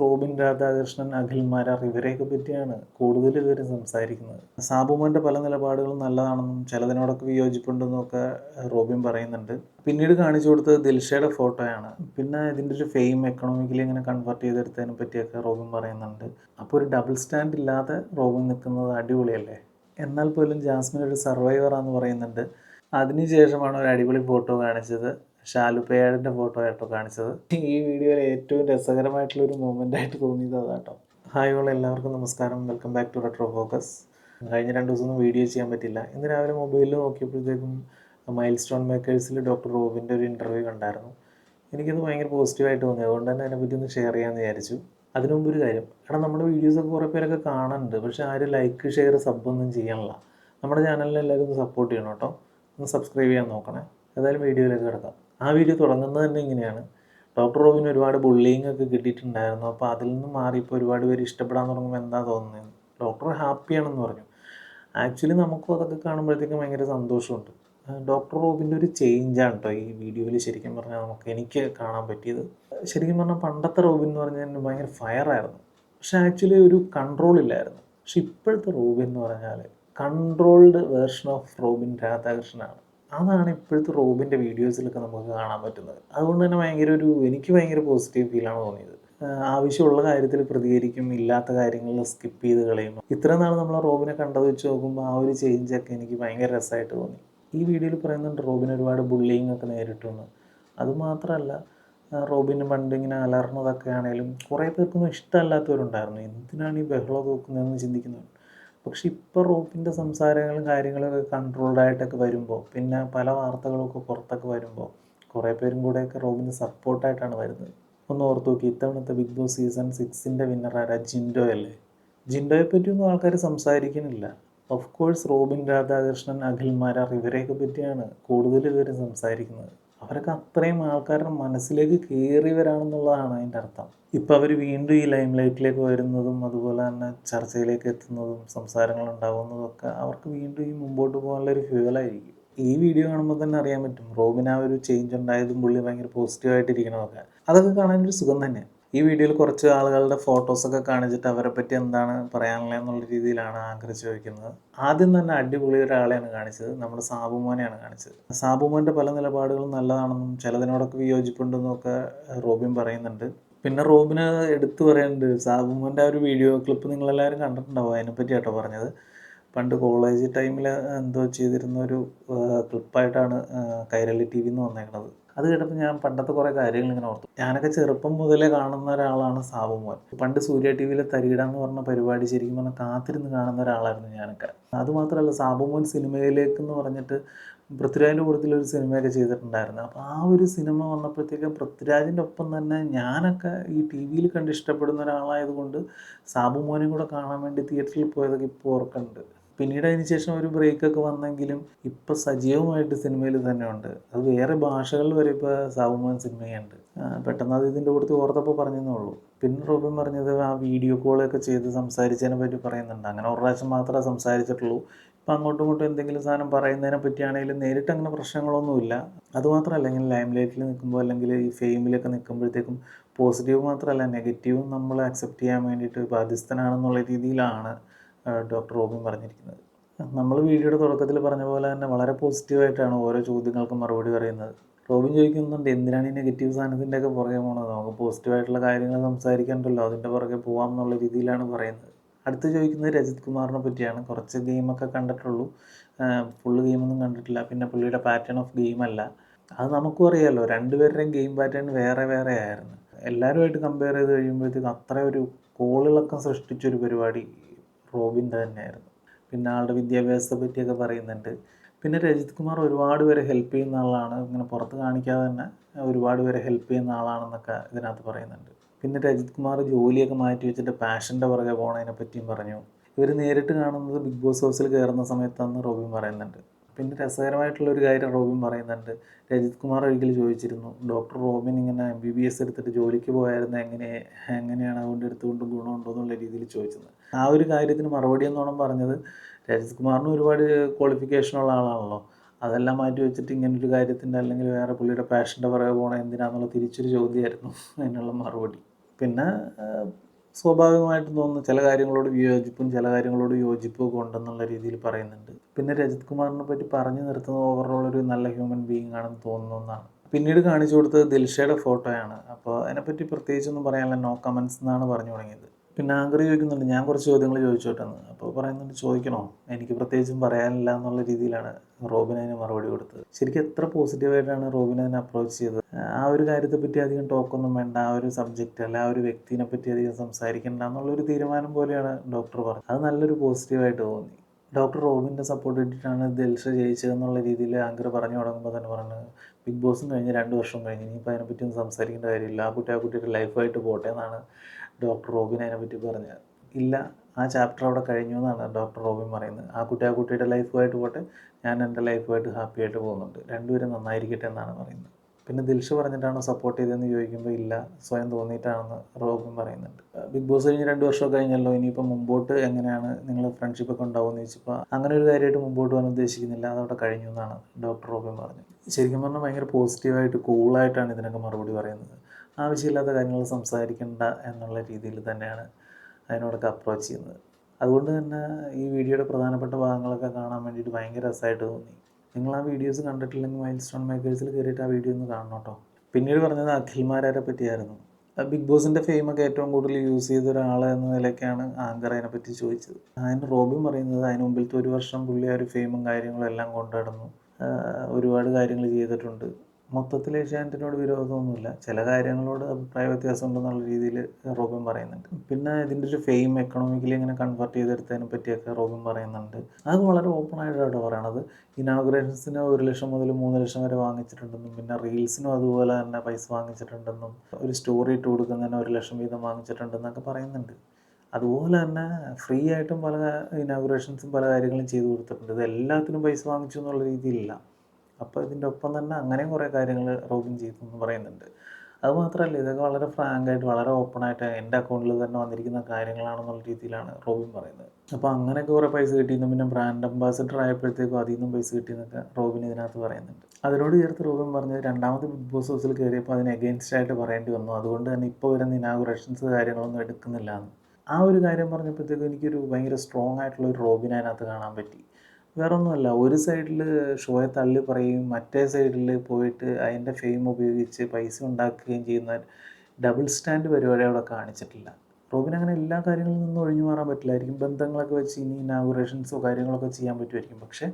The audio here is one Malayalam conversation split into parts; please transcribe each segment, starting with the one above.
റോബിൻ രാധാകൃഷ്ണൻ അഖിൽ മാരാർ ഇവരെയൊക്കെ പറ്റിയാണ് കൂടുതൽ ഇവർ സംസാരിക്കുന്നത്. സാബുമോന്റെ പല നിലപാടുകളും നല്ലതാണെന്നും ചിലതിനോടൊക്കെ വിയോജിപ്പുണ്ടെന്നും ഒക്കെ റോബിൻ പറയുന്നുണ്ട്. പിന്നീട് കാണിച്ചു കൊടുത്തത് ദിൽഷയുടെ ഫോട്ടോയാണ്. പിന്നെ ഇതിന്റെ ഒരു ഫെയിം എക്കണോമിക്കലി ഇങ്ങനെ കൺവേർട്ട് ചെയ്തെടുത്തതിനെ പറ്റിയൊക്കെ റോബിൻ പറയുന്നുണ്ട്. അപ്പോൾ ഒരു ഡബിൾ സ്റ്റാൻഡ് ഇല്ലാതെ റോബിൻ നിൽക്കുന്നത് അടിപൊളിയല്ലേ? എന്നാൽ പോലും ജാസ്മിൻ ഒരു സർവൈവറാന്ന് പറയുന്നുണ്ട്. അതിനുശേഷമാണ് ഒരു അടിപൊളി ഫോട്ടോ കാണിച്ചത്. ഷാലുപ്പയാടിന്റെ ഫോട്ടോ ആയിട്ടോ കാണിച്ചത്. ഈ വീഡിയോയിൽ ഏറ്റവും രസകരമായിട്ടുള്ള ഒരു മൊമെന്റ് ആയിട്ട് തോന്നിയത് അതാട്ടോ. ഹായ് ഓൾ എല്ലാവർക്കും നമസ്കാരം. Welcome back to Retro Focus കഴിഞ്ഞ രണ്ട് ദിവസമൊന്നും വീഡിയോ ചെയ്യാൻ പറ്റില്ല. ഇന്ന് രാവിലെ മൊബൈലിൽ നോക്കിയപ്പോഴത്തേക്കും മൈൽ സ്റ്റോൺ മേക്കേഴ്സിൽ ഡോക്ടർ റോബിന്റെ ഒരു ഇന്റർവ്യൂ കണ്ടായിരുന്നു. എനിക്കത് ഭയങ്കര പോസിറ്റീവായിട്ട് തോന്നി. അതുകൊണ്ട് തന്നെ അതിനെപ്പറ്റി ഒന്ന് ഷെയർ ചെയ്യാമെന്ന് വിചാരിച്ചു. അതിനുമുമ്പ് ഒരു കാര്യം. കാരണം നമ്മുടെ വീഡിയോസൊക്കെ കുറേ പേരൊക്കെ കാണുന്നുണ്ട്. പക്ഷേ ആരും ലൈക്ക് ഷെയർ സബ് ഒന്നും ചെയ്യണില്ല നമ്മുടെ ചാനലിനെല്ലാവരും ഒന്ന് സപ്പോർട്ട് ചെയ്യണം കേട്ടോ. ഒന്ന് സബ്സ്ക്രൈബ് ചെയ്യാൻ നോക്കണേ. ഏതായാലും വീഡിയോയിലേക്ക് കിടക്കാം. ആ വീഡിയോ തുടങ്ങുന്നത് തന്നെ ഇങ്ങനെയാണ്. ഡോക്ടർ റോബിന് ഒരുപാട് ബുള്ളിങ് ഒക്കെ കിട്ടിയിട്ടുണ്ടായിരുന്നു. അപ്പോൾ അതിൽ നിന്ന് മാറി ഇപ്പോൾ ഒരുപാട് പേര് ഇഷ്ടപ്പെടാൻ തുടങ്ങുമ്പോൾ എന്താ തോന്നുന്നത് ഡോക്ടർ ഹാപ്പിയാണെന്ന് പറഞ്ഞു. ആക്ച്വലി നമുക്കും അതൊക്കെ കാണുമ്പോഴത്തേക്കും ഭയങ്കര സന്തോഷമുണ്ട്. ഡോക്ടർ റോബിന്റെ ഒരു ചേഞ്ചാണ് കേട്ടോ ഈ വീഡിയോയിൽ ശരിക്കും പറഞ്ഞാൽ നമുക്ക് എനിക്ക് കാണാൻ പറ്റിയത്. ശരിക്കും പറഞ്ഞാൽ പണ്ടത്തെ റോബിൻ എന്ന് പറഞ്ഞാൽ ഭയങ്കര ഫയറായിരുന്നു പക്ഷെ ആക്ച്വലി ഒരു കൺട്രോൾ ഇല്ലായിരുന്നു. പക്ഷെ ഇപ്പോഴത്തെ റോബിൻ എന്ന് പറഞ്ഞാൽ കൺട്രോൾഡ് വേർഷൻ ഓഫ് റോബിൻ രാധാകൃഷ്ണനാണ്. അതാണ് ഇപ്പോഴത്തെ റോബിന്റെ വീഡിയോസിലൊക്കെ നമുക്ക് കാണാൻ പറ്റുന്നത്. അതുകൊണ്ട് തന്നെ ഭയങ്കര ഒരു എനിക്ക് ഭയങ്കര പോസിറ്റീവ് ഫീലാണ് തോന്നിയത്. ആവശ്യമുള്ള കാര്യത്തിൽ പ്രതികരിക്കും ഇല്ലാത്ത കാര്യങ്ങളിൽ സ്കിപ്പ് ചെയ്ത് കളയും. ഇത്രയും നാൾ നമ്മൾ റോബിനെ കണ്ടത് വെച്ച് നോക്കുമ്പോൾ ആ ഒരു ചേഞ്ചൊക്കെ എനിക്ക് ഭയങ്കര രസമായിട്ട് തോന്നി. ഈ വീഡിയോയിൽ പറയുന്നുണ്ട് റോബിൻ ഒരുപാട് ബുള്ളിങ് ഒക്കെ നേരിട്ടുമെന്ന് അതുമാത്രമല്ല റോബിന് പണ്ട് ഇങ്ങനെ അലർന്നതൊക്കെ ആണെങ്കിലും കുറേ പേർക്കൊന്നും ഇഷ്ടമല്ലാത്തവരുണ്ടായിരുന്നു. എന്തിനാണ് ഈ ബഹളം നോക്കുന്നതെന്ന് ചിന്തിക്കുന്നവർ? പക്ഷെ ഇപ്പോൾ റോപ്പിന്റെ സംസാരങ്ങളും കാര്യങ്ങളൊക്കെ കൺട്രോൾഡ് ആയിട്ടൊക്കെ വരുമ്പോൾ പിന്നെ പല വാർത്തകളൊക്കെ പുറത്തൊക്കെ വരുമ്പോൾ കുറേ പേരും കൂടെയൊക്കെ റോബിന് സപ്പോർട്ടായിട്ടാണ് വരുന്നത്. ഒന്ന് ഓർത്ത് നോക്കി ഇത്തവണത്തെ ബിഗ് ബോസ് സീസൺ സിക്സിന്റെ വിന്നർ ആരാ? ജിൻഡോ അല്ലേ? ജിൻഡോയെ പറ്റിയൊന്നും ആൾക്കാർ സംസാരിക്കുന്നില്ല. Of course Robin Radhakrishnan Akhil Marar ഇവരെയൊക്കെ പറ്റിയാണ് കൂടുതൽ ഇവർ സംസാരിക്കുന്നത്. അവരൊക്കെ അത്രയും ആൾക്കാരുടെ മനസ്സിലേക്ക് കയറി വരാണെന്നുള്ളതാണ് അതിന്റെ അർത്ഥം. ഇപ്പോൾ അവർ വീണ്ടും ഈ ലൈം ലൈറ്റിലേക്ക് വരുന്നതും അതുപോലെ തന്നെ ചർച്ചയിലേക്ക് എത്തുന്നതും സംസാരങ്ങൾ ഉണ്ടാകുന്നതും ഒക്കെ അവർക്ക് വീണ്ടും ഈ മുമ്പോട്ട് പോകാനുള്ള ഒരു ഫ്യൂവലായിരിക്കും ഈ വീഡിയോ കാണുമ്പോൾ തന്നെ അറിയാൻ പറ്റും. റോബിന് ആ ഒരു ചേഞ്ച് ഉണ്ടായതും പുള്ളി ഭയങ്കര പോസിറ്റീവായിട്ടിരിക്കണമൊക്കെ അതൊക്കെ കാണാനൊരു സുഖം തന്നെ ഈ വീഡിയോയിൽ കുറച്ച് ആളുകളുടെ ഫോട്ടോസൊക്കെ കാണിച്ചിട്ട് അവരെ പറ്റി എന്താണ് പറയാനുള്ളത് എന്നുള്ള രീതിയിലാണ് ആങ്കർ ചോദിക്കുന്നത്. ആദ്യം തന്നെ അടിപൊളി ഒരാളെയാണ് കാണിച്ചത്. നമ്മുടെ സാബുമോനെയാണ് കാണിച്ചത്. സാബുമോന്റെ പല നിലപാടുകളും നല്ലതാണെന്നും ചിലതിനോടൊക്കെ വിയോജിപ്പുണ്ടെന്നും ഒക്കെ റോബിൻ പറയുന്നുണ്ട്. പിന്നെ റോബിന് എടുത്തു പറയുന്നുണ്ട് സാബുമോന്റെ ആ ഒരു വീഡിയോ ക്ലിപ്പ് നിങ്ങളെല്ലാവരും കണ്ടിട്ടുണ്ടാവും. അതിനെപ്പറ്റി കേട്ടോ പറഞ്ഞത്. പണ്ട് കോളേജ് ടൈമിൽ എന്തോ ചെയ്തിരുന്ന ഒരു ക്ലിപ്പായിട്ടാണ് കൈരളി ടി വിന്ന് വന്നേക്കണത്. അത് കേട്ടപ്പോൾ ഞാൻ പണ്ടത്തെ കുറേ കാര്യങ്ങൾ ഇങ്ങനെ ഓർത്തു. ഞാനൊക്കെ ചെറുപ്പം മുതലേ കാണുന്ന ഒരാളാണ് സാബുമോൻ പണ്ട് സൂര്യ ടി വിയിലെ തരികിട എന്ന് പറഞ്ഞ പരിപാടി ശരിക്കും പറഞ്ഞാൽ കാത്തിരുന്ന് കാണുന്ന ഒരാളായിരുന്നു ഞാനൊക്കെ. അതുമാത്രമല്ല സാബുമോൻ സിനിമയിലേക്ക് എന്ന് പറഞ്ഞിട്ട് പൃഥ്വിരാജിന്റെ കൂട്ടത്തിൽ ഒരു സിനിമയൊക്കെ ചെയ്തിട്ടുണ്ടായിരുന്നു. അപ്പോൾ ആ ഒരു സിനിമ വന്നപ്പോഴത്തേക്കും പൃഥ്വിരാജിന്റെ ഒപ്പം തന്നെ ഞാനൊക്കെ ഈ ടി വിയിൽ കണ്ട് ഇഷ്ടപ്പെടുന്ന ഒരാളായതുകൊണ്ട് സാബുമോനെയും കൂടെ കാണാൻ വേണ്ടി തിയേറ്ററിൽ പോയതൊക്കെ ഇപ്പോൾ ഓർക്കുന്നുണ്ട് പിന്നീട് അതിന് ശേഷം ഒരു ബ്രേക്കൊക്കെ വന്നെങ്കിലും ഇപ്പം സജീവമായിട്ട് സിനിമയിൽ തന്നെ ഉണ്ട് അത് വേറെ ഭാഷകളിൽ വരെ ഇപ്പോൾ സാബുമോൻ സിനിമയുണ്ട്. പെട്ടെന്ന് അത് ഇതിന്റെ കൂടുതൽ ഓർത്തപ്പോൾ പറഞ്ഞതേ ഉള്ളൂ. പിന്നെ റോബിൻ പറഞ്ഞത് ആ വീഡിയോ കോളൊക്കെ ചെയ്ത് സംസാരിച്ചതിനെ പറ്റി പറയുന്നുണ്ട്. അങ്ങനെ ഒരു പ്രാവശ്യം മാത്രമേ സംസാരിച്ചിട്ടുള്ളൂ. ഇപ്പം അങ്ങോട്ടും ഇങ്ങോട്ടും എന്തെങ്കിലും സാധനം പറയുന്നതിനെ പറ്റിയാണെങ്കിലും നേരിട്ട് അങ്ങനെ പ്രശ്നങ്ങളൊന്നുമില്ല. അതുമാത്രമല്ല ഇങ്ങനെ ലൈം ലൈറ്റിൽ നിൽക്കുമ്പോൾ അല്ലെങ്കിൽ ഈ ഫെയിമിലൊക്കെ നിൽക്കുമ്പോഴത്തേക്കും പോസിറ്റീവ് മാത്രമല്ല നെഗറ്റീവും നമ്മൾ അക്സെപ്റ്റ് ചെയ്യാൻ വേണ്ടിയിട്ട് ബാധ്യസ്ഥനാണെന്നുള്ള രീതിയിലാണ് ഡോക്ടർ റോബിൻ പറഞ്ഞിരിക്കുന്നത്. നമ്മൾ വീഡിയോയുടെ തുടക്കത്തിൽ പറഞ്ഞ പോലെ തന്നെ വളരെ പോസിറ്റീവായിട്ടാണ് ഓരോ ചോദ്യങ്ങൾക്കും മറുപടി പറയുന്നത്. റോബിൻ ചോദിക്കുന്നുണ്ട് എന്തിനാണ് ഈ നെഗറ്റീവ് സാധനത്തിന്റെ ഒക്കെ പുറകെ പോകണത് നമുക്ക് പോസിറ്റീവായിട്ടുള്ള കാര്യങ്ങൾ സംസാരിക്കണ്ടല്ലോ അതിന്റെ പുറകെ പോകാം എന്നുള്ള രീതിയിലാണ് പറയുന്നത്. അടുത്ത് ചോദിക്കുന്നത് രജിത് കുമാറിനെ പറ്റിയാണ്. കുറച്ച് ഗെയിമൊക്കെ കണ്ടിട്ടുള്ളൂ. ഫുള്ള് ഗെയിമൊന്നും കണ്ടിട്ടില്ല. പിന്നെ പുള്ളിയുടെ പാറ്റേൺ ഓഫ് ഗെയിമല്ല അത് നമുക്കും അറിയാമല്ലോ രണ്ടുപേരുടെയും ഗെയിം പാറ്റേൺ വേറെ വേറെ ആയിരുന്നു. എല്ലാവരുമായിട്ട് കമ്പയർ ചെയ്ത് കഴിയുമ്പോഴത്തേക്കും അത്ര ഒരു കോളിളക്കം സൃഷ്ടിച്ചൊരു പരിപാടി റോബിന്റെ തന്നെയായിരുന്നു. പിന്നെ ആളുടെ വിദ്യാഭ്യാസത്തെ പറ്റിയൊക്കെ പറയുന്നുണ്ട്. പിന്നെ രജിത് കുമാർ ഒരുപാട് പേരെ ഹെൽപ്പ് ചെയ്യുന്ന ആളാണ്. ഇങ്ങനെ പുറത്ത് കാണിക്കാതെ തന്നെ ഒരുപാട് പേരെ ഹെൽപ്പ് ചെയ്യുന്ന ആളാണെന്നൊക്കെ ഇതിനകത്ത് പറയുന്നുണ്ട്. പിന്നെ രജിത് കുമാർ ജോലിയൊക്കെ മാറ്റി വെച്ചിട്ട് പാഷന്റെ പുറകെ പോണതിനെ പറ്റിയും പറഞ്ഞു. ഇവർ നേരിട്ട് കാണുന്നത് ബിഗ് ബോസ് ഹൗസിൽ കയറുന്ന സമയത്താണെന്ന് റോബിൻ പറയുന്നുണ്ട്. പിന്നെ രസകരമായിട്ടുള്ള ഒരു കാര്യം റോബിൻ പറയുന്നുണ്ട്. രജിത് കുമാർ ഒരിക്കൽ ചോദിച്ചിരുന്നു ഡോക്ടർ റോബിൻ ഇങ്ങനെ എം ബി ബി എസ് എടുത്തിട്ട് ജോലിക്ക് പോയായിരുന്നു എങ്ങനെ എങ്ങനെയാണ് അതുകൊണ്ട് എടുത്തുകൊണ്ട് ഗുണമുണ്ടോ എന്നുള്ള രീതിയിൽ ചോദിച്ചത്? ആ ഒരു കാര്യത്തിന് മറുപടി എന്നോണം പറഞ്ഞത് രജിത് കുമാറിന് ഒരുപാട് ക്വാളിഫിക്കേഷനുള്ള ആളാണല്ലോ. അതെല്ലാം മാറ്റി വെച്ചിട്ട് ഇങ്ങനെ ഒരു കാര്യത്തിന്റെ അല്ലെങ്കിൽ വേറെ പുള്ളിയുടെ പാഷന്റെ പുറകെ പോകണം എന്തിനാന്നുള്ള തിരിച്ചൊരു ചോദ്യമായിരുന്നു അതിനുള്ള മറുപടി. പിന്നെ സ്വാഭാവികമായിട്ടും തോന്നുന്നു ചില കാര്യങ്ങളോട് വിയോജിപ്പും ചില കാര്യങ്ങളോട് യോജിപ്പും ഒക്കെ ഉണ്ടെന്നുള്ള രീതിയിൽ പറയുന്നുണ്ട്. പിന്നെ രജിത് കുമാറിനെ പറ്റി പറഞ്ഞു നിർത്തുന്നത് ഓവറോൾ ഒരു നല്ല ഹ്യൂമൻ ബീയിങ് ആണെന്ന് തോന്നുന്നു എന്നാണ്. പിന്നീട് കാണിച്ചു കൊടുത്തത് ദിൽഷയുടെ ഫോട്ടോയാണ് അപ്പോൾ അതിനെപ്പറ്റി പ്രത്യേകിച്ചൊന്നും പറയാനില്ല. നോ കമൻസ് എന്നാണ് പറഞ്ഞു തുടങ്ങിയത്. പിന്നെ ആങ്കർ ചോദിക്കുന്നുണ്ട്. ഞാൻ കുറച്ച് ചോദ്യങ്ങൾ ചോദിച്ചോട്ടെന്ന് അപ്പോൾ പറയുന്നുണ്ട് ചോദിക്കണോ? എനിക്ക് പ്രത്യേകിച്ചും പറയാനില്ല എന്നുള്ള രീതിയിലാണ് റോബിൻ അതിന് മറുപടി കൊടുത്തത്. ശരിക്കും എത്ര പോസിറ്റീവായിട്ടാണ് റോബിൻ അതിനെ അപ്രോച്ച് ചെയ്തത്? ആ ഒരു കാര്യത്തെ പറ്റി അധികം ടോക്കൊന്നും വേണ്ട. ആ ഒരു സബ്ജക്റ്റ് അല്ല ആ ഒരു വ്യക്തിനെ പറ്റി അധികം സംസാരിക്കണ്ട എന്നുള്ളൊരു തീരുമാനം പോലെയാണ് ഡോക്ടർ പറഞ്ഞത്. അത് നല്ലൊരു പോസിറ്റീവായിട്ട് തോന്നി. ഡോക്ടർ റോബിന്റെ സപ്പോർട്ട് ഇട്ടിട്ടാണ് ദിൽഷ ജയിച്ചതെന്നുള്ള രീതിയിൽ ആങ്കർ പറഞ്ഞു തുടങ്ങുമ്പോൾ തന്നെ പറഞ്ഞത്. ബിഗ് ബോസും കഴിഞ്ഞ് രണ്ട് വർഷം കഴിഞ്ഞ് ഇനിയിപ്പോൾ അതിനെപ്പറ്റി ഒന്നും സംസാരിക്കേണ്ട കാര്യമില്ല. ആ കുട്ടി ആ കുട്ടിയുടെ ലൈഫായിട്ട് പോട്ടെ എന്നാണ് ഡോക്ടർ റോബിൻ അതിനെപ്പറ്റി പറഞ്ഞത്. ഇല്ല ആ ചാപ്റ്റർ അവിടെ കഴിഞ്ഞു എന്നാണ് ഡോക്ടർ റോബിൻ പറയുന്നത്. ആ കുട്ടി ആ കുട്ടിയുടെ ലൈഫുമായിട്ട് പോട്ടെ ഞാൻ എന്റെ ലൈഫുമായിട്ട് ഹാപ്പി ആയിട്ട് പോകുന്നുണ്ട്. രണ്ടുപേരും നന്നായിരിക്കട്ടെ എന്നാണ് പറയുന്നത്. പിന്നെ ദിൽഷ പറഞ്ഞിട്ടാണ് സപ്പോർട്ട് ചെയ്തതെന്ന് ചോദിക്കുമ്പോൾ ഇല്ല സ്വയം തോന്നിയിട്ടാണെന്ന് റോബിൻ പറയുന്നുണ്ട്. ബിഗ് ബോസ് കഴിഞ്ഞ് രണ്ട് വർഷം കഴിഞ്ഞല്ലോ ഇനിയിപ്പോൾ മുമ്പോട്ട് എങ്ങനെയാണ് നിങ്ങൾ ഫ്രണ്ട്ഷിപ്പ് ഒക്കെ ഉണ്ടാവുമെന്ന് ചോദിച്ചപ്പോൾ അങ്ങനെ ഒരു കാര്യമായിട്ട് മുമ്പോട്ട് പോകാൻ ഉദ്ദേശിക്കുന്നില്ല അതവിടെ കഴിഞ്ഞു എന്നാണ് ഡോക്ടർ റോബിൻ പറഞ്ഞത്. ശരിക്കും പറഞ്ഞാൽ ഭയങ്കര പോസിറ്റീവായിട്ട് കൂളായിട്ടാണ് ഇതിനൊക്കെ മറുപടി പറയുന്നത്. ആവശ്യമില്ലാത്ത കാര്യങ്ങൾ സംസാരിക്കണ്ട എന്നുള്ള രീതിയിൽ തന്നെയാണ് അതിനോടൊക്കെ അപ്രോച്ച് ചെയ്യുന്നത്. അതുകൊണ്ട് തന്നെ ഈ വീഡിയോയുടെ പ്രധാനപ്പെട്ട ഭാഗങ്ങളൊക്കെ കാണാൻ വേണ്ടിയിട്ട് ഭയങ്കര രസമായിട്ട് തോന്നി. നിങ്ങൾ ആ വീഡിയോസ് കണ്ടിട്ടില്ലെങ്കിൽ മൈൽ സ്റ്റോൺ മേക്കേഴ്സിൽ കയറിയിട്ട് ആ വീഡിയോ ഒന്ന് കാണണം കേട്ടോ. പിന്നീട് പറഞ്ഞത് അഖിൽമാരെ പറ്റിയായിരുന്നു. ബിഗ് ബോസിന്റെ ഫെയിമൊക്കെ ഏറ്റവും കൂടുതൽ യൂസ് ചെയ്ത ഒരാൾ എന്ന നിലയ്ക്കാണ് ആങ്കർ അതിനെപ്പറ്റി ചോദിച്ചത്. അതിന് റോബിൻ പറയുന്നത് അതിന് മുമ്പിലത്തെ ഒരു വർഷം പുള്ളി ആ ഒരു ഫെയിമും കാര്യങ്ങളും എല്ലാം കൊണ്ടുനടന്നു. ഒരുപാട് കാര്യങ്ങൾ ചെയ്തിട്ടുണ്ട്. മൊത്തത്തിൽ ഏഷ്യാനെറ്റിനോട് വിരോധമൊന്നുമില്ല. ചില കാര്യങ്ങളോട് അഭിപ്രായ വ്യത്യാസം ഉണ്ടെന്നുള്ള രീതിയിൽ റോബിൻ പറയുന്നുണ്ട്. പിന്നെ ഇതിന്റെ ഒരു ഫെയിം എക്കണോമിക്കലി ഇങ്ങനെ കൺവേർട്ട് ചെയ്തെടുത്തതിനെ പറ്റിയൊക്കെ റോബിൻ പറയുന്നുണ്ട്. അത് വളരെ ഓപ്പൺ ആയിട്ടാണ് പറയണത്. ഇനാഗുറേഷൻസിന് ഒരു ലക്ഷം മുതൽ മൂന്ന് ലക്ഷം വരെ വാങ്ങിച്ചിട്ടുണ്ടെന്നും പിന്നെ റീൽസിനും അതുപോലെ തന്നെ പൈസ വാങ്ങിച്ചിട്ടുണ്ടെന്നും ഒരു സ്റ്റോറി ഇട്ട് കൊടുക്കുന്നതിന് ഒരു ലക്ഷം വീതം വാങ്ങിച്ചിട്ടുണ്ടെന്നൊക്കെ പറയുന്നുണ്ട്. അതുപോലെ തന്നെ ഫ്രീ ആയിട്ടും പല ഇനാഗുറേഷൻസും പല കാര്യങ്ങളും ചെയ്തു കൊടുത്തിട്ടുണ്ട്. ഇത് എല്ലാത്തിനും പൈസ വാങ്ങിച്ചു എന്നുള്ള രീതിയിലില്ല. അപ്പോൾ ഇതിന്റെ ഒപ്പം തന്നെ അങ്ങനെയും കുറേ കാര്യങ്ങൾ റോബിൻ ചെയ്തു എന്ന് പറയുന്നുണ്ട് അതുമാത്രമല്ല ഇതൊക്കെ വളരെ ഫ്രാങ്ക് ആയിട്ട് വളരെ ഓപ്പൺ ആയിട്ട് എന്റെ അക്കൗണ്ടിൽ തന്നെ വന്നിരിക്കുന്ന കാര്യങ്ങളാണെന്നുള്ള രീതിയിലാണ് റോബിൻ പറയുന്നത്. അപ്പോൾ അങ്ങനെയൊക്കെ കുറേ പൈസ കിട്ടിയെന്നും പിന്നെ ബ്രാൻഡ് അംബാസഡർ ആയപ്പോഴത്തേക്കും അതിൽ നിന്നും പൈസ കിട്ടിയെന്നൊക്കെ റോബിൻ ഇതിനകത്ത് പറയുന്നുണ്ട്. അതിനോട് ചേർത്ത് റോബിൻ പറഞ്ഞത് രണ്ടാമത് ബിഗ് ബോസ് ഹൗസിൽ കയറിയപ്പോൾ അതിന് എഗെയിൻസ്റ്റ് ആയിട്ട് പറയേണ്ടി വന്നു. അതുകൊണ്ട് തന്നെ ഇപ്പോൾ വരുന്ന ഇനാഗുറേഷൻസ് കാര്യങ്ങളൊന്നും എടുക്കുന്നില്ല എന്ന്. ആ ഒരു കാര്യം പറഞ്ഞപ്പോഴത്തേക്കും എനിക്കൊരു ഭയങ്കര സ്ട്രോങ് ആയിട്ടുള്ള ഒരു റോബിൻ അതിനകത്ത് കാണാൻ പറ്റി. വേറെ ഒന്നുമല്ല ഒരു സൈഡിൽ ഷോയെ തള്ളി പറയുകയും മറ്റേ സൈഡിൽ പോയിട്ട് അതിന്റെ ഫെയിം ഉപയോഗിച്ച് പൈസ ഉണ്ടാക്കുകയും ചെയ്യുന്ന ഡബിൾ സ്റ്റാൻഡ് പരിപാടി അവിടെ കാണിച്ചിട്ടില്ല. റോബിൻ അങ്ങനെ എല്ലാ കാര്യങ്ങളിൽ നിന്നും ഒഴിഞ്ഞു മാറാൻ പറ്റില്ലായിരിക്കും ബന്ധങ്ങളൊക്കെ വെച്ച് ഇനി ഇനാഗുറേഷൻസോ കാര്യങ്ങളൊക്കെ ചെയ്യാൻ പറ്റുമായിരിക്കും. പക്ഷേ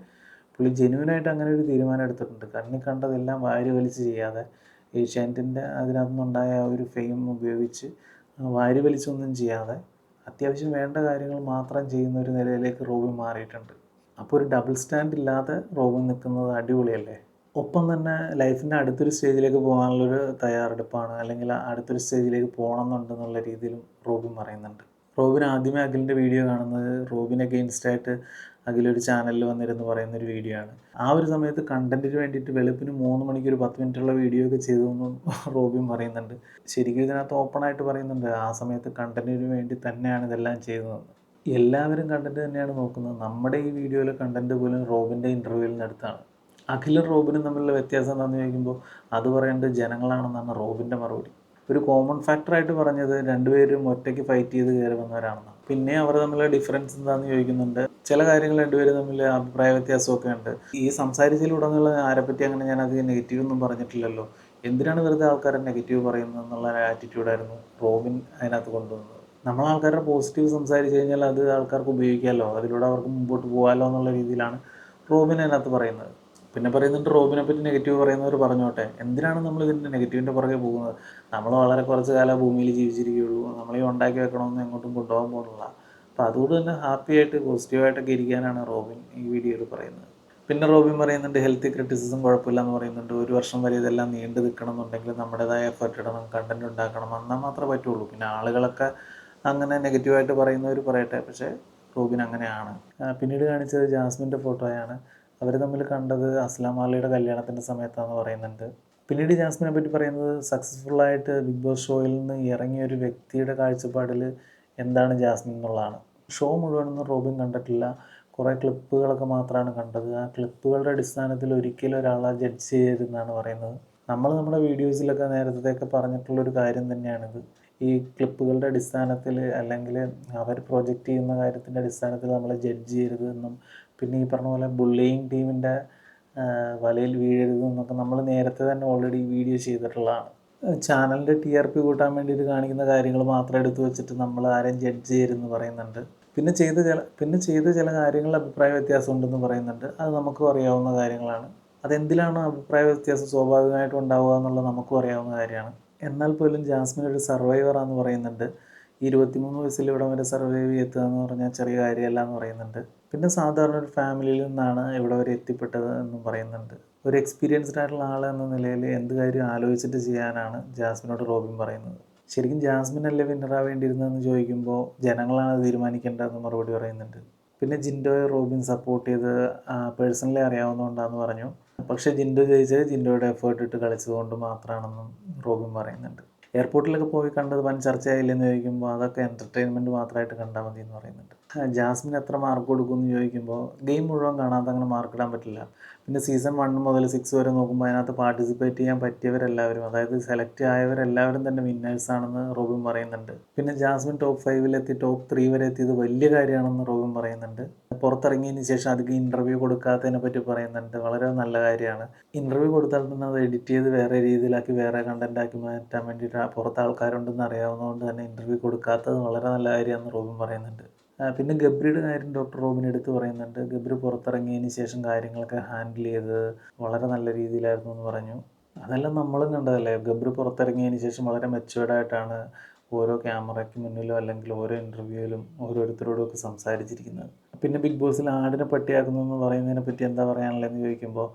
പുള്ളി ജെന്യൂനായിട്ട് അങ്ങനെ ഒരു തീരുമാനം എടുത്തിട്ടുണ്ട്. കണ്ണി കണ്ടതെല്ലാം വാരി വലിച്ച് ചെയ്യാതെ ഏഷ്യാനെറ്റിന്റെ അതിനകത്തുനിന്നുണ്ടായ ആ ഒരു ഫെയിം ഉപയോഗിച്ച് വാരി വലിച്ചൊന്നും ചെയ്യാതെ അത്യാവശ്യം വേണ്ട കാര്യങ്ങൾ മാത്രം ചെയ്യുന്ന ഒരു നിലയിലേക്ക് റോബിൻ മാറിയിട്ടുണ്ട്. അപ്പോൾ ഒരു ഡബിൾ സ്റ്റാൻഡ് ഇല്ലാതെ റോബിൻ നിൽക്കുന്നത് അടിപൊളിയല്ലേ? ഒപ്പം തന്നെ ലൈഫിന്റെ അടുത്തൊരു സ്റ്റേജിലേക്ക് പോകാനുള്ളൊരു തയ്യാറെടുപ്പാണ്. അല്ലെങ്കിൽ അടുത്തൊരു സ്റ്റേജിലേക്ക് പോകണം എന്നുണ്ടെന്നുള്ള രീതിയിലും റോബിൻ പറയുന്നുണ്ട്. റോബിൻ ആദ്യമേ അഖിലിന്റെ വീഡിയോ കാണുന്നത് റോബിൻ അഗെയിൻസ്റ്റായിട്ട് അഖിലൊരു ചാനലിൽ വന്നിരുന്ന് പറയുന്ന ഒരു വീഡിയോ ആണ്. ആ ഒരു സമയത്ത് കണ്ടന്റിന് വേണ്ടിയിട്ട് വെളുപ്പിന് മൂന്ന് മണിക്ക് ഒരു പത്ത് മിനിറ്റുള്ള വീഡിയോ ഒക്കെ ചെയ്തു ചെയ്തതെന്നും റോബിൻ പറയുന്നുണ്ട്. ശരിക്കും ഇതിനകത്ത് ഓപ്പണായിട്ട് പറയുന്നുണ്ട്. ആ സമയത്ത് കണ്ടന്റിന് വേണ്ടി തന്നെയാണ് ഇതെല്ലാം ചെയ്തതെന്ന്. എല്ലാവരും കണ്ടന്റ് തന്നെയാണ് നോക്കുന്നത്. നമ്മുടെ ഈ വീഡിയോയിലെ കണ്ടന്റ് പോലും റോബിന്റെ ഇന്റർവ്യൂവിൽ നിന്ന് എടുത്താണ് അഖിലും റോബിനും തമ്മിലുള്ള വ്യത്യാസം എന്താണെന്ന് ചോദിക്കുമ്പോൾ അത് പറയേണ്ടത് ജനങ്ങളാണെന്നാണ് റോബിന്റെ മറുപടി. ഒരു കോമൺ ഫാക്ടറായിട്ട് പറഞ്ഞത് രണ്ടുപേരും ഒറ്റയ്ക്ക് ഫൈറ്റ് ചെയ്ത് കയറി വന്നവരാണെന്നാണ് പിന്നെ അവർ തമ്മിലുള്ള ഡിഫറൻസ് എന്താണെന്ന് ചോദിക്കുന്നുണ്ട്. ചില കാര്യങ്ങൾ രണ്ടുപേരും തമ്മിൽ അഭിപ്രായ വ്യത്യാസമൊക്കെ ഉണ്ട്. ഈ സംസാരിച്ചതിലുടനീളം ആരെപ്പറ്റി അങ്ങനെ ഞാൻ അധികം നെഗറ്റീവ് ഒന്നും പറഞ്ഞിട്ടില്ലല്ലോ. എന്തിനാണ് വെറുതെ ആൾക്കാരെ നെഗറ്റീവ് പറയുന്നത് എന്നുള്ള ആറ്റിറ്റ്യൂഡായിരുന്നു റോബിൻ അതിനകത്ത് കൊണ്ടുവന്നത്? നമ്മൾ ആൾക്കാരുടെ പോസിറ്റീവ് സംസാരിച്ച് കഴിഞ്ഞാൽ അത് ആൾക്കാർക്ക് ഉപയോഗിക്കാമല്ലോ അതിലൂടെ അവർക്ക് മുമ്പോട്ട് പോകാമല്ലോ എന്നുള്ള രീതിയിലാണ് റോബിൻ അതിനകത്ത് പറയുന്നത്. പിന്നെ പറയുന്നുണ്ട് റോബിനെ പറ്റി നെഗറ്റീവ് പറയുന്നവർ പറഞ്ഞോട്ടെ. എന്തിനാണ് നമ്മൾ ഇതിന്റെ നെഗറ്റീവിന്റെ പുറകെ പോകുന്നത്? നമ്മൾ വളരെ കുറച്ച് കാലം ഭൂമിയിൽ ജീവിച്ചിരിക്കുകയുള്ളൂ. നമ്മളെ ഉണ്ടാക്കി വെക്കണമെന്ന് എങ്ങോട്ടും കൊണ്ടുപോകാൻ പോകുന്നില്ല. അപ്പോൾ അതുകൊണ്ട് തന്നെ ഹാപ്പി ആയിട്ട് പോസിറ്റീവായിട്ടൊക്കെ ഇരിക്കാനാണ് റോബിൻ ഈ വീഡിയോയിൽ പറയുന്നത്. പിന്നെ റോബിൻ പറയുന്നുണ്ട് ഹെൽത്ത് ക്രിറ്റിസിസം കുഴപ്പമില്ല എന്ന് പറയുന്നുണ്ട്. ഒരു വർഷം വരെ ഇതെല്ലാം നീണ്ടു നിൽക്കണം എന്നുണ്ടെങ്കിൽ നമ്മുടേതായ എഫർട്ട് ഇടണം കണ്ടന്റ് ഉണ്ടാക്കണം എന്നാൽ മാത്രമേ പറ്റുള്ളൂ. പിന്നെ ആളുകളൊക്കെ അങ്ങനെ നെഗറ്റീവായിട്ട് പറയുന്നവർ പറയട്ടെ. പക്ഷേ റൂബിൻ അങ്ങനെയാണ്. പിന്നീട് കാണിച്ചത് ജാസ്മിന്റെ ഫോട്ടോയാണ്. അവർ തമ്മിൽ കണ്ടത് അസ്ലാം അലിയുടെ കല്യാണത്തിന്റെ സമയത്താണെന്ന് പറയുന്നുണ്ട്. പിന്നീട് ജാസ്മിനെ പറ്റി പറയുന്നത് സക്സസ്ഫുള്ളായിട്ട് ബിഗ് ബോസ് ഷോയിൽ നിന്ന് ഇറങ്ങിയ ഒരു വ്യക്തിയുടെ കാഴ്ചപ്പാടിൽ എന്താണ് ജാസ്മിൻ എന്നുള്ളതാണ്. ഷോ മുഴുവനൊന്നും റോബിൻ കണ്ടിട്ടില്ല. കുറേ ക്ലിപ്പുകളൊക്കെ മാത്രമാണ് കണ്ടത്. ആ ക്ലിപ്പുകളുടെ അടിസ്ഥാനത്തിൽ ഒരിക്കലും ഒരാളെ ജഡ്ജ് ചെയ്യരുതെന്നാണ് പറയുന്നത്. നമ്മൾ നമ്മുടെ വീഡിയോസിലൊക്കെ നേരത്തെയൊക്കെ പറഞ്ഞിട്ടുള്ളൊരു കാര്യം തന്നെയാണിത്. ഈ ക്ലിപ്പുകളുടെ അടിസ്ഥാനത്തിൽ അല്ലെങ്കിൽ അവർ പ്രൊജക്റ്റ് ചെയ്യുന്ന കാര്യത്തിന്റെ അടിസ്ഥാനത്തിൽ നമ്മളെ ജഡ്ജ് ചെയ്യരുത് എന്നും പിന്നെ ഈ പറഞ്ഞ പോലെ ബുള്ളിയിങ് ടീമിന്റെ വലയിൽ വീഴരുത് എന്നൊക്കെ നമ്മൾ നേരത്തെ തന്നെ ഓൾറെഡി വീഡിയോ ചെയ്തിട്ടുള്ളതാണ്. ചാനലിന്റെ ടി ആർ പി കൂട്ടാൻ വേണ്ടിയിട്ട് കാണിക്കുന്ന കാര്യങ്ങൾ മാത്രം എടുത്തു വെച്ചിട്ട് നമ്മൾ ആരെയും ജഡ്ജ് ചെയ്യരുതെന്ന് പറയുന്നുണ്ട്. പിന്നെ ചെയ്ത ചില പിന്നെ ചെയ്ത ചില കാര്യങ്ങളിൽ അഭിപ്രായ വ്യത്യാസം ഉണ്ടെന്ന് പറയുന്നുണ്ട്. അത് നമുക്കും അറിയാവുന്ന കാര്യങ്ങളാണ്. അതെന്തിലാണ് അഭിപ്രായ വ്യത്യാസം സ്വാഭാവികമായിട്ടും ഉണ്ടാവുക എന്നുള്ളത് നമുക്കും അറിയാവുന്ന കാര്യമാണ്. എന്നാൽ പോലും ജാസ്മിൻ ഒരു സർവൈവറാന്ന് പറയുന്നുണ്ട്. ഇരുപത്തിമൂന്ന് വയസ്സിൽ ഇവിടം വരെ സർവൈവ് എത്തുക എന്ന് പറഞ്ഞാൽ ചെറിയ കാര്യമല്ല എന്ന് പറയുന്നുണ്ട്. പിന്നെ സാധാരണ ഒരു ഫാമിലിയിൽ നിന്നാണ് ഇവിടെ വരെ എത്തിപ്പെട്ടത് എന്നും പറയുന്നുണ്ട്. ഒരു എക്സ്പീരിയൻസ്ഡ് ആയിട്ടുള്ള ആൾ എന്ന നിലയിൽ എന്ത് കാര്യം ആലോചിച്ചിട്ട് ചെയ്യാനാണ് ജാസ്മിനോട് റോബിൻ പറയുന്നത്. ശരിക്കും ജാസ്മിൻ അല്ലേ വിന്നറാവേണ്ടിയിരുന്നതെന്ന് ചോദിക്കുമ്പോൾ ജനങ്ങളാണ് തീരുമാനിക്കേണ്ടതെന്ന് മറുപടി പറയുന്നുണ്ട്. പിന്നെ ജിൻഡോയെ റോബിൻ സപ്പോർട്ട് ചെയ്ത് പേഴ്സണലി അറിയാവുന്നതുകൊണ്ടാണെന്ന് പറഞ്ഞു. പക്ഷേ ജിൻഡോ ജയിച്ചത് ജിൻഡോയുടെ എഫേർട്ട് ഇട്ട് കളിച്ചതുകൊണ്ട് മാത്രമാണെന്നും റോബിൻ പറയുന്നുണ്ട്. എയർപോർട്ടിലൊക്കെ പോയി കണ്ടത് വൻ ചർച്ചയായില്ലെന്ന് ചോദിക്കുമ്പോൾ അതൊക്കെ എന്റർടൈൻമെന്റ് മാത്രമായിട്ട് കണ്ടാൽ മതി എന്ന് പറയുന്നുണ്ട്. ജാസ്മിൻ എത്ര മാർക്ക് കൊടുക്കും എന്ന് ചോദിക്കുമ്പോൾ ഗെയിം മുഴുവൻ കാണാതെ അങ്ങനെ മാർക്ക് ഇടാൻ പറ്റില്ല. പിന്നെ സീസൺ വൺ മുതൽ സിക്സ് വരെ നോക്കുമ്പോൾ അതിനകത്ത് പാർട്ടിസിപ്പേറ്റ് ചെയ്യാൻ പറ്റിയവരെല്ലാവരും അതായത് സെലക്ട് ആയവരെല്ലാവരും തന്നെ വിന്നേഴ്സ് ആണെന്ന് റോബിൻ പറയുന്നുണ്ട്. പിന്നെ ജാസ്മിൻ ടോപ്പ് ഫൈവിലെത്തി ടോപ്പ് ത്രീ വരെ എത്തിയത് വലിയ കാര്യമാണെന്ന് റോബിൻ പറയുന്നുണ്ട്. പുറത്തിറങ്ങിയതിന് ശേഷം അധികം ഇന്റർവ്യൂ കൊടുക്കാത്തതിനെ പറ്റി പറയുന്നുണ്ട്. വളരെ നല്ല കാര്യമാണ്. ഇന്റർവ്യൂ കൊടുത്താൽ തന്നെ അത് എഡിറ്റ് ചെയ്ത് വേറെ രീതിയിലാക്കി വേറെ കണ്ടന്റ് ആക്കി മാറ്റാൻ വേണ്ടിയിട്ട് പുറത്ത് ആൾക്കാരുണ്ടെന്ന് അറിയാവുന്നതുകൊണ്ട് തന്നെ ഇന്റർവ്യൂ കൊടുക്കാത്തത് വളരെ നല്ല കാര്യമാണെന്ന് റോബിൻ പറയുന്നുണ്ട്. പിന്നെ ഗബ്രിയുടെ കാര്യം ഡോക്ടർ റോബിൻ എടുത്ത് പറയുന്നുണ്ട്. ഗബ്രി പുറത്തിറങ്ങിയതിന് ശേഷം കാര്യങ്ങളൊക്കെ ഹാൻഡിൽ ചെയ്തത് വളരെ നല്ല രീതിയിലായിരുന്നു എന്ന് പറഞ്ഞു. അതെല്ലാം നമ്മളും കണ്ടതല്ലേ? ഗബ്രി പുറത്തിറങ്ങിയതിന് ശേഷം വളരെ മെച്ചുവേർഡായിട്ടാണ് ഓരോ ക്യാമറയ്ക്ക് മുന്നിലോ അല്ലെങ്കിൽ ഓരോ ഇന്റർവ്യൂവിലും ഓരോരുത്തരോടും ഒക്കെ സംസാരിച്ചിരിക്കുന്നത്. പിന്നെ ബിഗ് ബോസിൽ ആടിനെ പട്ടിയാക്കുന്നു എന്ന് പറയുന്നതിനെ പറ്റി എന്താ പറയാനുള്ളതെന്ന് ചോദിക്കുമ്പോൾ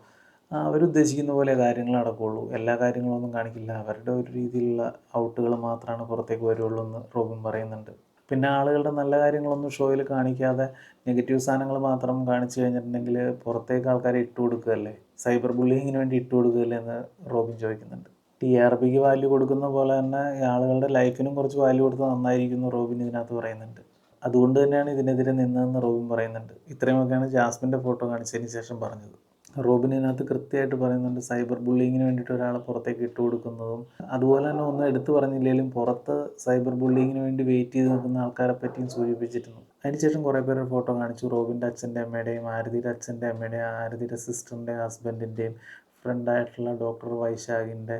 അവരുദ്ദേശിക്കുന്ന പോലെ കാര്യങ്ങൾ നടക്കുകയുള്ളൂ എല്ലാ കാര്യങ്ങളൊന്നും കാണിക്കില്ല. അവരുടെ ഒരു രീതിയിലുള്ള ഔട്ടുകൾ മാത്രമാണ് പുറത്തേക്ക് വരുള്ളൂ എന്ന് റോബിൻ പറയുന്നുണ്ട്. പിന്നെ ആളുകളുടെ നല്ല കാര്യങ്ങളൊന്നും ഷോയിൽ കാണിക്കാതെ നെഗറ്റീവ് സാധനങ്ങൾ മാത്രം കാണിച്ചു കഴിഞ്ഞിട്ടുണ്ടെങ്കിൽ പുറത്തേക്ക് ആൾക്കാരെ ഇട്ട് കൊടുക്കുകയല്ലേ? സൈബർ ബുള്ളിങ്ങിന് വേണ്ടി ഇട്ട് കൊടുക്കുകയല്ലേ എന്ന് റോബിൻ ചോദിക്കുന്നുണ്ട്. ടി ആർ പിക്ക് വാല്യൂ കൊടുക്കുന്ന പോലെ തന്നെ ആളുകളുടെ ലൈഫിനും കുറച്ച് വാല്യൂ കൊടുത്താൽ നന്നായിരിക്കുന്നു റോബിൻ ഇതിനകത്ത് പറയുന്നുണ്ട്. അതുകൊണ്ട് തന്നെയാണ് ഇതിനെതിരെ നിന്നതെന്ന് റോബിൻ പറയുന്നുണ്ട്. ഇത്രയുമൊക്കെയാണ് ജാസ്മിന്റെ ഫോട്ടോ കാണിച്ചതിന് ശേഷം പറഞ്ഞത്. റോബിൻ ഇതിനകത്ത് കൃത്യമായിട്ട് പറയുന്നുണ്ട് സൈബർ ബുള്ളിങ്ങിന് വേണ്ടിയിട്ട് ഒരാളെ പുറത്തേക്ക് ഇട്ട് കൊടുക്കുന്നതും. അതുപോലെ തന്നെ ഒന്നും എടുത്തു പറഞ്ഞില്ലെങ്കിലും പുറത്ത് സൈബർ ബുള്ളിങ്ങിന് വേണ്ടി വെയിറ്റ് ചെയ്ത് നിൽക്കുന്ന ആൾക്കാരെ പറ്റിയും സൂചിപ്പിച്ചിരുന്നു. അതിനുശേഷം കുറേ പേരുടെ ഫോട്ടോ കാണിച്ചു. റോബിന്റെ അച്ഛന്റെ അമ്മയുടെയും ആരതിയുടെ അച്ഛന്റെ അമ്മയുടെയും ആരതിയുടെ സിസ്റ്ററിന്റെ ഹസ്ബൻഡിന്റെയും ഫ്രണ്ടായിട്ടുള്ള ഡോക്ടർ വൈശാഖിന്റെ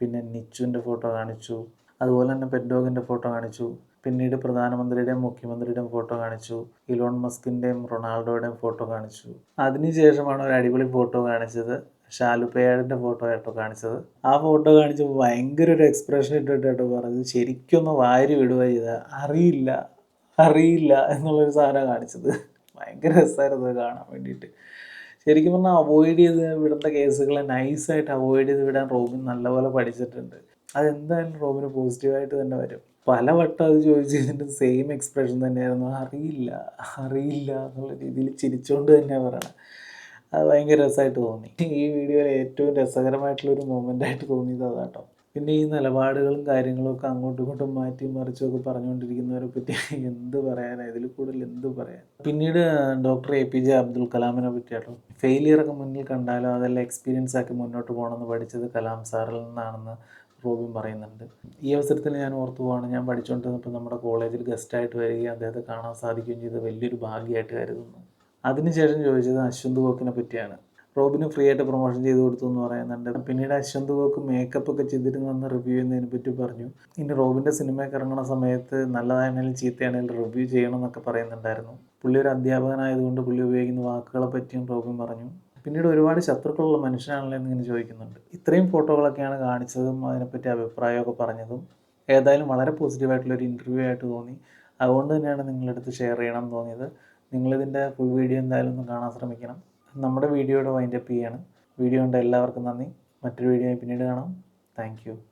പിന്നെ നിച്ചുവിന്റെ ഫോട്ടോ കാണിച്ചു. അതുപോലെ തന്നെ പെറ്റ് ഡോഗിന്റെ ഫോട്ടോ കാണിച്ചു. പിന്നീട് പ്രധാനമന്ത്രിയുടെയും മുഖ്യമന്ത്രിയുടെയും ഫോട്ടോ കാണിച്ചു. ഇലോൺ മസ്കിന്റെയും റൊണാൾഡോയുടെയും ഫോട്ടോ കാണിച്ചു. അതിനുശേഷമാണ് ഒരു അടിപൊളി ഫോട്ടോ കാണിച്ചത്. ഷാലുപ്പയാടിന്റെ ഫോട്ടോ കേട്ടോ കാണിച്ചത്. ആ ഫോട്ടോ കാണിച്ച് ഭയങ്കര ഒരു എക്സ്പ്രഷൻ ഇട്ടിട്ട് കേട്ടോ പറഞ്ഞത്. ശരിക്കൊന്ന് വാരി വിടുക ചെയ്ത. അറിയില്ല. അറിയില്ല എന്നുള്ളൊരു സാധനം കാണിച്ചത്. ഭയങ്കര രസമായിരുന്നു കാണാൻ വേണ്ടിയിട്ട്. ശരിക്കും പറഞ്ഞാൽ അവോയ്ഡ് ചെയ്ത് വിടേണ്ട കേസുകളെ നൈസായിട്ട് അവോയ്ഡ് ചെയ്ത് വിടാൻ റോബിൻ നല്ലപോലെ പഠിച്ചിട്ടുണ്ട്. അതെന്തായാലും റോബിന് പോസിറ്റീവായിട്ട് തന്നെ വരും. പലവട്ടം അത് ചോദിച്ചതിന്റെ സെയിം എക്സ്പ്രഷൻ തന്നെയായിരുന്നു. അറിയില്ല അറിയില്ല എന്നുള്ള രീതിയിൽ ചിരിച്ചുകൊണ്ട് തന്നെയാണ് പറയണത് അത് ഭയങ്കര രസമായിട്ട് തോന്നി. ഈ വീഡിയോയിൽ ഏറ്റവും രസകരമായിട്ടുള്ളൊരു മൊമെന്റ് ആയിട്ട് തോന്നിയത് അതാട്ടോ. പിന്നെ ഈ നിലപാടുകളും കാര്യങ്ങളും ഒക്കെ അങ്ങോട്ടും ഇങ്ങോട്ടും മാറ്റി മറിച്ചൊക്കെ പറഞ്ഞുകൊണ്ടിരിക്കുന്നവരെ പറ്റി എന്ത് പറയാനാണ് ഇതിൽ കൂടുതൽ എന്ത് പറയാൻ? പിന്നീട് doctor A P J Abdul കലാമിനെ പറ്റിയാട്ടോ. ഫെയിലിയറൊക്കെ മുന്നിൽ കണ്ടാലും? അതെല്ലാം എക്സ്പീരിയൻസ് ആക്കി മുന്നോട്ട് പോകണമെന്ന് പഠിച്ചത് കലാം സാറിൽ നിന്നാണെന്ന് റോബിൻ പറയുന്നുണ്ട്. ഈ അവസരത്തിൽ ഞാൻ ഓർത്തു പോവാണ്. ഞാൻ പഠിച്ചുകൊണ്ടിരുന്നപ്പോൾ നമ്മുടെ കോളേജിൽ ഗസ്റ്റായിട്ട് വരികയും അദ്ദേഹത്തെ കാണാൻ സാധിക്കുകയും ചെയ്ത് വലിയൊരു ഭാഗ്യമായിട്ട് കരുതുന്നു. അതിനുശേഷം ചോദിച്ചത് അശ്വന്ത് ഗോക്കിനെ പറ്റിയാണ്. റോബിന് ഫ്രീ ആയിട്ട് പ്രൊമോഷൻ ചെയ്ത് കൊടുത്തു എന്ന് പറയുന്നുണ്ട്. പിന്നീട് അശ്വന്ത് ഗോക്ക് മേക്കപ്പ് ഒക്കെ ചെയ്തിരുന്നെന്ന് റിവ്യൂ ചെയ്യുന്നതിനെ പറ്റി പറഞ്ഞു. ഇനി റോബിന്റെ സിനിമയൊക്കെ ഇറങ്ങുന്ന സമയത്ത് നല്ലതാണെങ്കിലും ചീത്തയാണെങ്കിലും റിവ്യൂ ചെയ്യണം എന്നൊക്കെ പറയുന്നുണ്ടായിരുന്നു. പുള്ളി ഒരു അധ്യാപകനായതുകൊണ്ട് പുള്ളി ഉപയോഗിക്കുന്ന വാക്കുകളെ പറ്റിയും റോബിൻ പറഞ്ഞു. പിന്നീട് ഒരുപാട് ശത്രുക്കളുള്ള മനുഷ്യനാണല്ലോ എന്നിങ്ങനെ ചോദിക്കുന്നുണ്ട്. ഇത്രയും ഫോട്ടോകളൊക്കെയാണ് കാണിച്ചതും അതിനെപ്പറ്റി അഭിപ്രായമൊക്കെ പറഞ്ഞതും ഏതായാലും വളരെ പോസിറ്റീവായിട്ടുള്ളൊരു ഇന്റർവ്യൂ ആയിട്ട് തോന്നി. അതുകൊണ്ട് തന്നെയാണ് നിങ്ങളെടുത്ത് ഷെയർ ചെയ്യണം എന്ന് തോന്നിയത്. നിങ്ങളിതിന്റെ ഫുൾ വീഡിയോ എന്തായാലും ഒന്ന് കാണാൻ ശ്രമിക്കണം. നമ്മുടെ വീഡിയോയുടെ വൈൻഡപ്പ് ചെയ്യാണ്. വീഡിയോ കണ്ട എല്ലാവർക്കും നന്ദി. മറ്റൊരു വീഡിയോ പിന്നീട് കാണാം. താങ്ക്